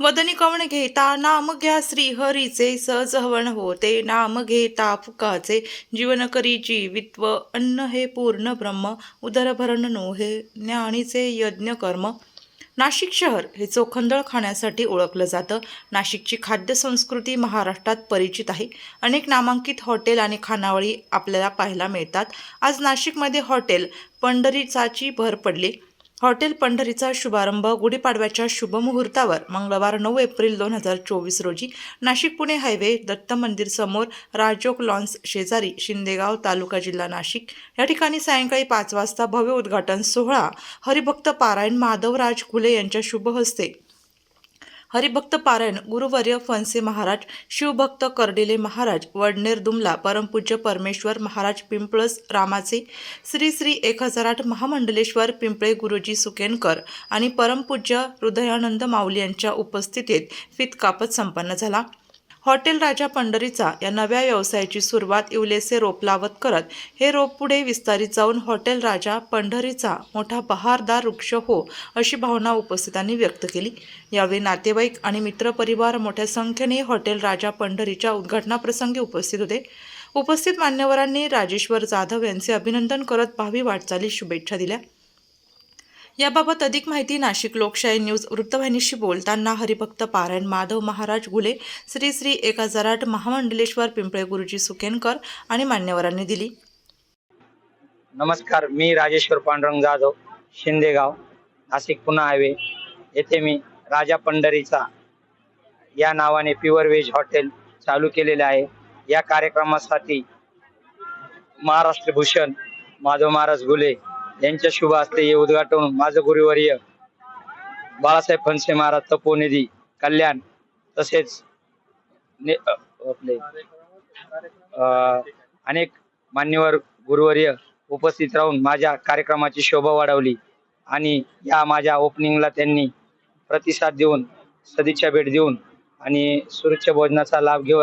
वदनी कवण घेता नाम घ्या श्री हरीचे सहज हवण होते. नाम घेता फुकाचे जीवन करी जीवित्व अन्न हे पूर्ण ब्रह्म उदरभरण नोहे ज्ञानीचे यज्ञ कर्म. नाशिक शहर हे चोखंदळ खाण्यासाठी ओळखलं जातं. नाशिकची खाद्य संस्कृती महाराष्ट्रात परिचित आहे. अनेक नामांकित हॉटेल आणि खानावळी आपल्याला पाहायला मिळतात. आज नाशिकमध्ये हॉटेल पंढरीचाची भर पडली. हॉटेल पंढरीचा शुभारंभ गुढीपाडव्याच्या शुभमुहूर्तावर मंगळवार नऊ एप्रिल दोन हजार चोवीस रोजी नाशिक पुणे हायवे दत्त मंदिर समोर राजोक लॉन्स शेजारी शिंदेगाव तालुका जिल्हा नाशिक. या ठिकाणी सायंकाळी पाच वाजता भव्य उद्घाटन सोहळा. हरिभक्त पारायण माधवराज खुले यांच्या शुभ हस्ते हरिभक्त पारायण गुरुवर्य फणसे महाराज शिवभक्त कर्डिले महाराज वडनेर दुमला परमपूज्य परमेश्वर महाराज पिंपळस रामाचे श्री श्री एक हजार आठ महामंडलेश्वर पिंपळे गुरुजी सुकेनकर आणि परमपूज्य हृदयानंद माऊली यांच्या उपस्थितीत फित कापत संपन्न झाला. हॉटेल राजा पंढरीचा या नव्या व्यवसायाची सुरुवात इवलेसे रोप लावत करत हे रोप पुढे विस्तारित जाऊन हॉटेल राजा पंढरीचा मोठा बहारदार वृक्ष हो अशी भावना उपस्थितांनी व्यक्त केली. यावेळी नातेवाईक आणि मित्रपरिवार मोठ्या संख्येने हॉटेल राजा पंढरीच्या उद्घाटनाप्रसंगी उपस्थित होते. उपस्थित मान्यवरांनी राजेश्वर जाधव यांचे अभिनंदन करत भावी वाटचालीस शुभेच्छा दिल्या. याबाबत अधिक माहिती नाशिक लोकशाही न्यूज वृत्तवाहिनीशी बोलताना हरिभक्त पारायण माधव महाराज गुले श्री श्री एका जराट महामंडलेश्वर पिंपळे गुरुजी सुकेनकर आणि मान्यवरांनी दिली. नमस्कार मी राजेश्वर पांडुरंग जाधव शिंदेगाव नाशिक पुणे हायवे. येथे मी राजा पंढरीचा या नावाने प्युअर व्हेज हॉटेल चालू केलेले आहे. या कार्यक्रमासाठी महाराष्ट्र भूषण माधव महाराज गुले यांच्या शुभ हस्ते हे उद्घाटन माझं गुरुवर्य बाळासाहेब फणसे महाराज तपोनिधी कल्याण तसेच आपले अनेक मान्यवर गुरुवर्य उपस्थित राहून माझ्या कार्यक्रमाची शोभा वाढवली आणि या माझ्या ओपनिंगला त्यांनी प्रतिसाद देऊन सदिच्छा भेट देऊन आणि सुरक्षा भोजनाचा लाभ घेऊ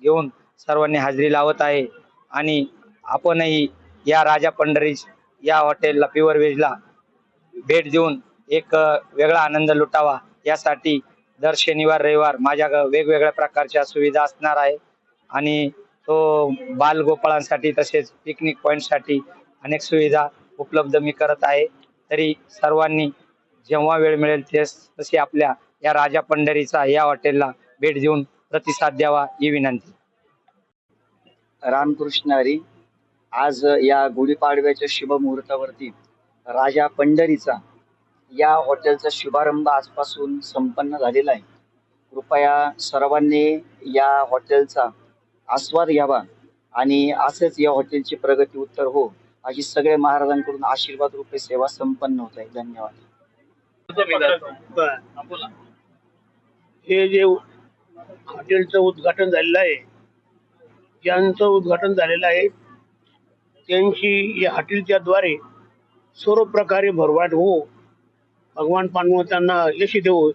घेऊन सर्वांनी हजेरी लावत आहे. आणि आपणही या राजा पंढरी या हॉटेलला प्युअर व्हेजला भेट देऊन एक वेगळा आनंद लुटावा. यासाठी दर शनिवार रविवार माझ्या वेगवेगळ्या प्रकारच्या सुविधा असणार आहे. आणि तो बालगोपाळांसाठी तसेच पिकनिक पॉईंटसाठी अनेक सुविधा उपलब्ध मी करत आहे. तरी सर्वांनी जेव्हा वेळ मिळेल ते तशी आपल्या या राजा पंढरीचा या हॉटेलला भेट देऊन प्रतिसाद द्यावा ही विनंती. रामकृष्ण हरी. आज या गुढीपाडव्याच्या शुभ मुहूर्तावरती राजा पंढरीचा या हॉटेलचा शुभारंभ आजपासून संपन्न झालेला आहे. कृपया सर्वांनी या हॉटेलचा आस्वाद घ्यावा आणि असेच या हॉटेलची प्रगती उत्तर हो अशी सगळे महाराजांकडून आशीर्वाद रूपे सेवा संपन्न होत आहे. धन्यवाद. हे जे हॉटेलचं उद्घाटन झालेलं आहे यांचं उद्घाटन झालेलं आहे त्यांची या हॉटेलच्या द्वारे सर्व प्रकारे भरवाट हो. भगवान पांडव त्यांना यश देऊ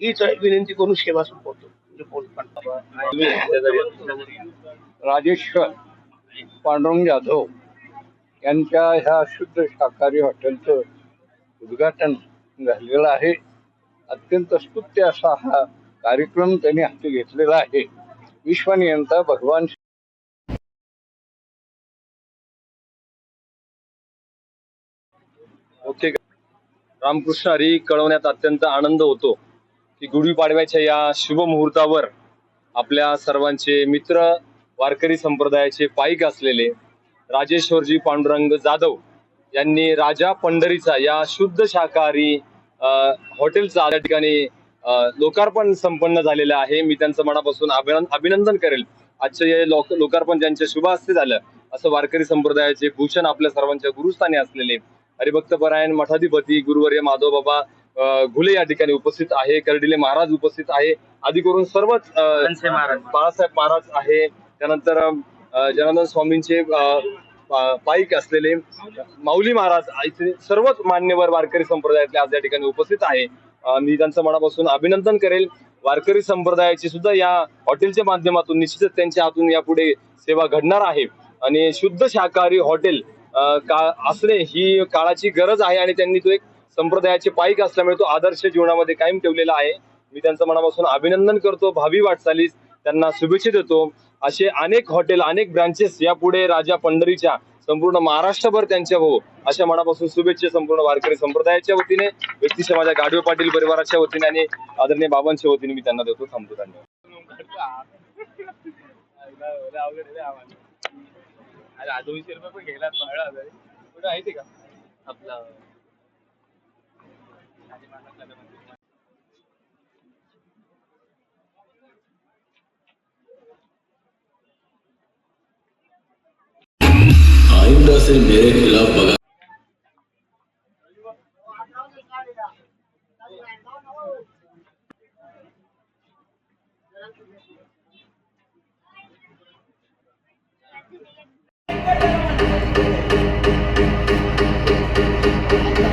हीच विनंती करून सेवा संपवतो. म्हणजे राजेश्वर पांडुरंग जाधव यांच्या ह्या शुद्ध शाकाहारी हॉटेलचं उद्घाटन झालेलं आहे. अत्यंत स्तुत्य असा हा कार्यक्रम त्यांनी हाती घेतलेला आहे. विश्वनियंता भगवान ओके. रामकृष्ण हरी कळवण्यात अत्यंत आनंद होतो की गुढीपाडव्याच्या या शुभ मुहूर्तावर आपल्या सर्वांचे मित्र वारकरी संप्रदायाचे पाईक असलेले राजेश्वरजी पांडुरंग जाधव यांनी राजा पंढरीचा या शुद्ध शाकाहारी हॉटेलचा या ठिकाणी लोकार्पण संपन्न झालेलं आहे. मी त्यांचं मनापासून अभिनंदन करेल. आजचं हे लोक लोकार्पण ज्यांच्या शुभ हस्ते झालं असं वारकरी संप्रदायाचे भूषण आपल्या सर्वांच्या गुरुस्थानी असलेले हरिभक्तपरायण मठाधिपती गुरुवर्य माधव बाबा अं, घुले या ठिकाणी उपस्थित आहे कर्डिले महाराज उपस्थित आहे. आदी करून सर्वच. बाळासाहेब महाराज आहे. त्यानंतर जनार्दन स्वामींचे पाईक असलेले माऊली महाराज इथे सर्वच मान्यवर वारकरी संप्रदायातले आज या ठिकाणी उपस्थित आहे. मी त्यांचं मनापासून अभिनंदन करेल. वारकरी संप्रदायाची सुद्धा या हॉटेलच्या माध्यमातून निश्चितच त्यांच्या हातून यापुढे सेवा घडणार आहे. आणि शुद्ध शाकाहारी हॉटेल का असणे ही काळाची गरज आहे आणि त्यांनी तो एक संप्रदायाचे पाईक असल्यामुळे तो आदर्श जीवनामध्ये कायम ठेवलेला आहे. मी त्यांचं मनापासून अभिनंदन करतो. भावी वाटचालीस त्यांना शुभेच्छा देतो. असे अनेक हॉटेल अनेक ब्रांचेस यापुढे राजा पंढरीच्या संपूर्ण महाराष्ट्रभर त्यांच्या हो अशा मनापासून शुभेच्छा संपूर्ण वारकरी संप्रदायाच्या वतीने व्यक्ती समाजा गाडवे पाटील परिवाराच्या वतीने आणि आदरणीय बाबांच्या वतीने मी त्यांना देतो. थांबतो धन्यवाद. दोनशे रुपये पण घ्यायला कुठं आहे ते का आपला आइंदा से मेरे खिलाफ बगा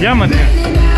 也没得。